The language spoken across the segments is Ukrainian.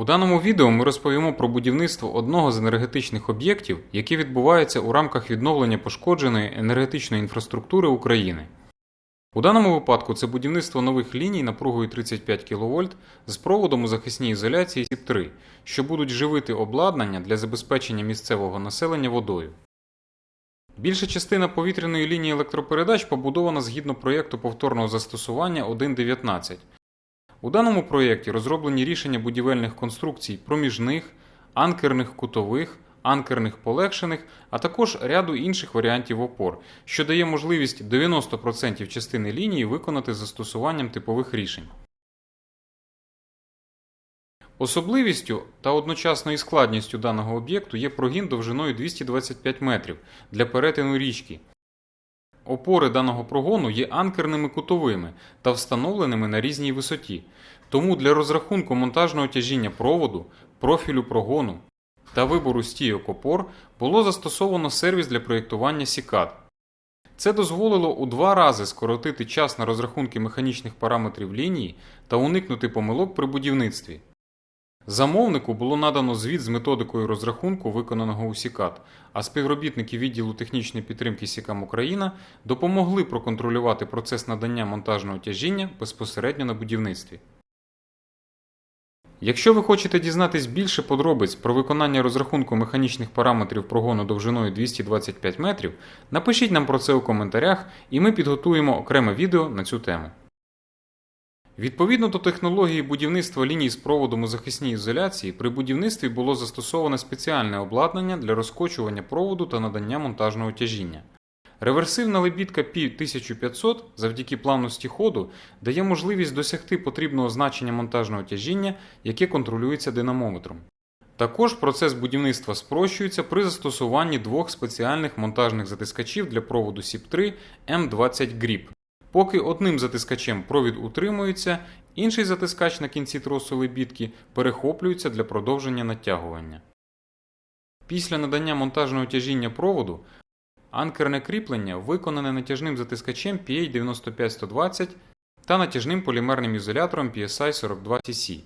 У даному відео ми розповімо про будівництво одного з енергетичних об'єктів, яке відбувається у рамках відновлення пошкодженої енергетичної інфраструктури України. У даному випадку це будівництво нових ліній напругою 35 кВт з проводом у захисній ізоляції СІП-3, що будуть живити обладнання для забезпечення місцевого населення водою. Більша частина повітряної лінії електропередач побудована згідно проєкту повторного застосування 1.19. У даному проєкті розроблені рішення будівельних конструкцій проміжних, анкерних кутових, анкерних полегшених, а також ряду інших варіантів опор, що дає можливість 90% частини лінії виконати застосуванням типових рішень. Особливістю та одночасно і складністю даного об'єкту є прогін довжиною 225 метрів для перетину річки. Опори даного прогону є анкерними кутовими та встановленими на різній висоті. Тому для розрахунку монтажного тяжіння проводу, профілю прогону та вибору стійок опор було застосовано сервіс для проєктування SICAD. Це дозволило у два рази скоротити час на розрахунки механічних параметрів лінії та уникнути помилок при будівництві. Замовнику було надано звіт з методикою розрахунку, виконаного у СІКАТ, а співробітники відділу технічної підтримки СІКАМ Україна допомогли проконтролювати процес надання монтажного тяжіння безпосередньо на будівництві. Якщо ви хочете дізнатись більше подробиць про виконання розрахунку механічних параметрів прогону довжиною 225 метрів, напишіть нам про це у коментарях, і ми підготуємо окреме відео на цю тему. Відповідно до технології будівництва ліній з проводом у захисній ізоляції, при будівництві було застосоване спеціальне обладнання для розкочування проводу та надання монтажного тяжіння. Реверсивна лебідка P1500 завдяки плавності ходу дає можливість досягти потрібного значення монтажного тяжіння, яке контролюється динамометром. Також процес будівництва спрощується при застосуванні двох спеціальних монтажних затискачів для проводу SIP3 M20 GRIP. Поки одним затискачем провід утримується, інший затискач на кінці тросу лебідки перехоплюється для продовження натягування. Після надання монтажного тяжіння проводу анкерне кріплення виконане натяжним затискачем PA95120 та натяжним полімерним ізолятором PSI 42CC.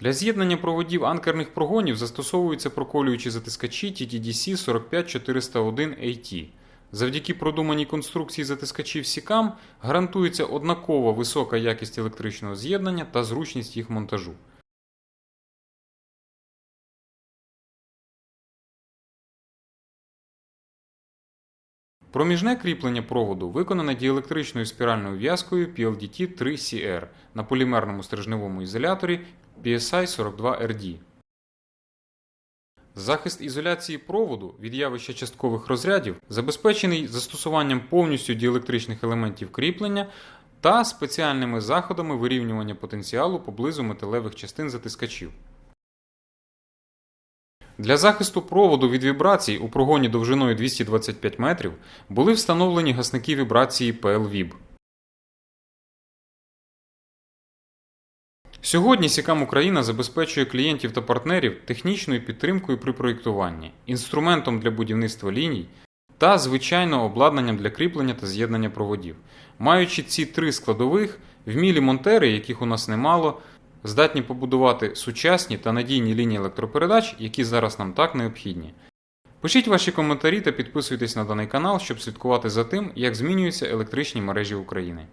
Для з'єднання проводів анкерних прогонів застосовуються проколюючі затискачі TTDC 45401 AT. Завдяки продуманій конструкції затискачів SICAM гарантується однакова висока якість електричного з'єднання та зручність їх монтажу. Проміжне кріплення проводу виконане діелектричною спіральною в'язкою PLDT 3CR на полімерному стрижневому ізоляторі PSI 42RD. Захист ізоляції проводу від явища часткових розрядів забезпечений застосуванням повністю діелектричних елементів кріплення та спеціальними заходами вирівнювання потенціалу поблизу металевих частин затискачів. Для захисту проводу від вібрацій у прогоні довжиною 225 метрів були встановлені гасники вібрації PLVIB. Сьогодні Сікам Україна забезпечує клієнтів та партнерів технічною підтримкою при проєктуванні, інструментом для будівництва ліній та звичайно обладнанням для кріплення та з'єднання проводів. Маючи ці три складових, вмілі монтери, яких у нас немало, здатні побудувати сучасні та надійні лінії електропередач, які зараз нам так необхідні. Пишіть ваші коментарі та підписуйтесь на даний канал, щоб слідкувати за тим, як змінюються електричні мережі України.